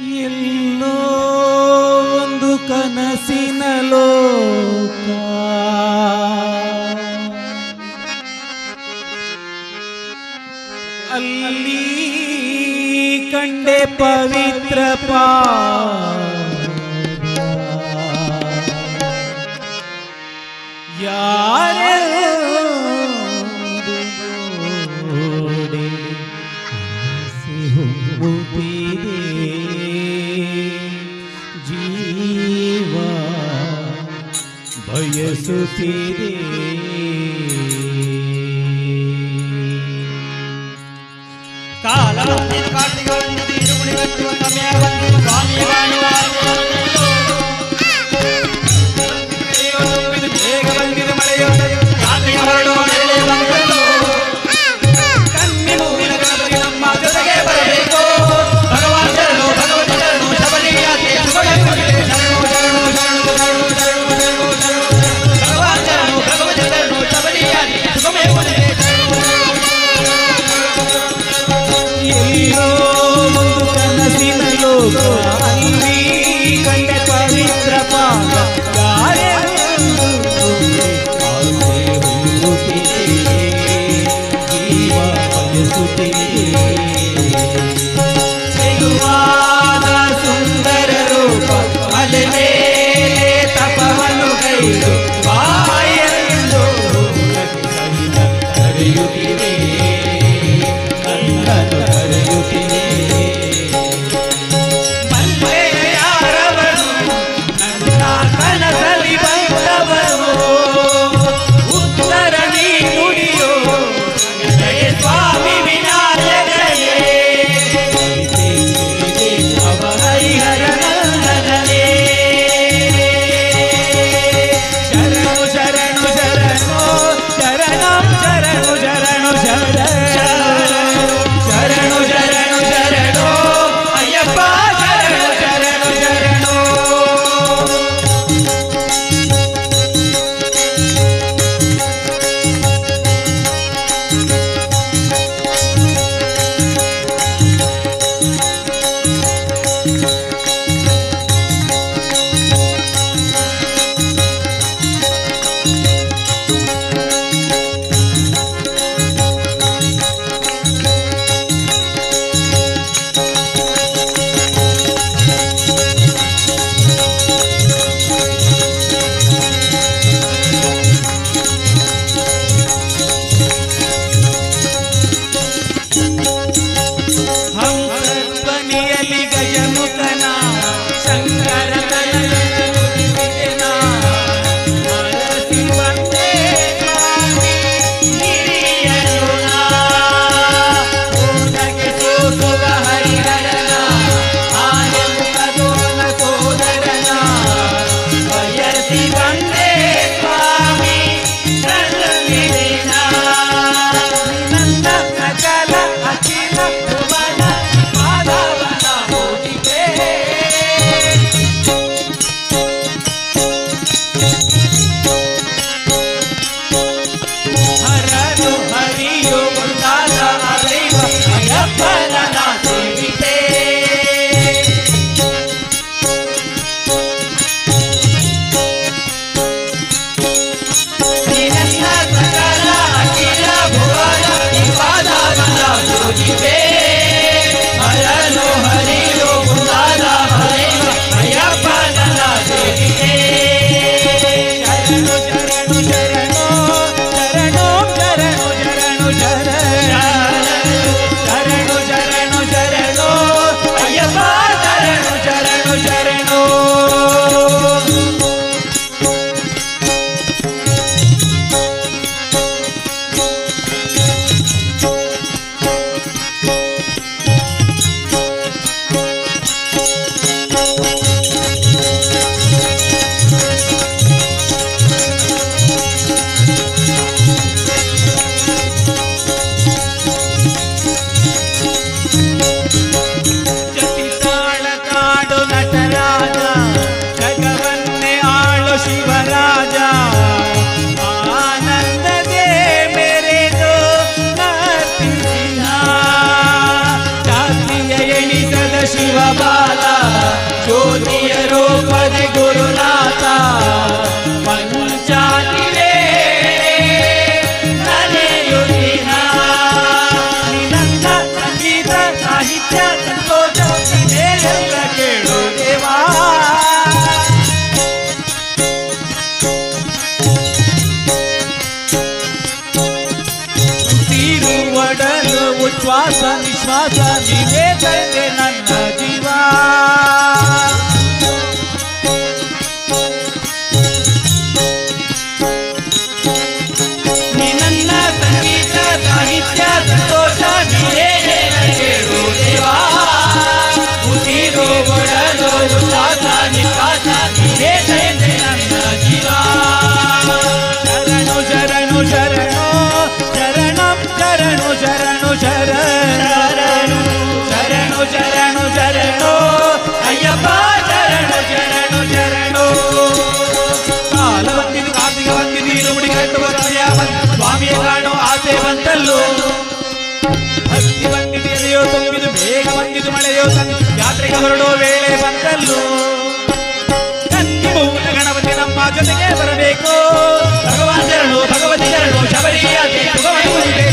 ಎಲ್ಲೋ ಒಂದು ಕನಸಿನ ಲೋಕ. ಅಲ್ಲಿ ಕಂಡೆ ಪವಿತ್ರ ಪಾ ಯಾರು துதிரே காலாத்தின் ঢুকে One day. ಶರಣು ಶರಣು ಶರಣು ಅಯ್ಯಪ್ಪ ಶರಣು ಶರಣು ಶರಣು ಕಾಲ ಬಂದಿದ್ದು ಕಾರ್ತಿಕ ಬಂದಿದ್ದು ಇರುಮುಡಿ ಕಟ್ಟುವ ಸಮಯ ಬಂತು ಸ್ವಾಮಿಯ ಕಾಣೋ ಆಸೆ ಬಂತಲ್ಲೋ ಭಕ್ತಿ ಬಂದಿದೆ ಎದೆಯೋ ತುಂಬಿದು ಬೇಗ ಬಂದಿದು ಮಳೆಯೋ ತಂದು ಯಾತ್ರೆಗೆ ಹೊರಡೋ ವೇಳೆ ಬಂತಲ್ಲೋ ಕನ್ನಿ ಮೂಲ ಗಣಪತಿ ನಮ್ಮ ಜೊತೆಗೆ ಬರಬೇಕು ಭಗವಾನ್ ಶರಣು ಭಗವತಿ ಶರಣು ಶಬರಿಯಾತ್ರೆ ಸುಗಮವಾಗಿ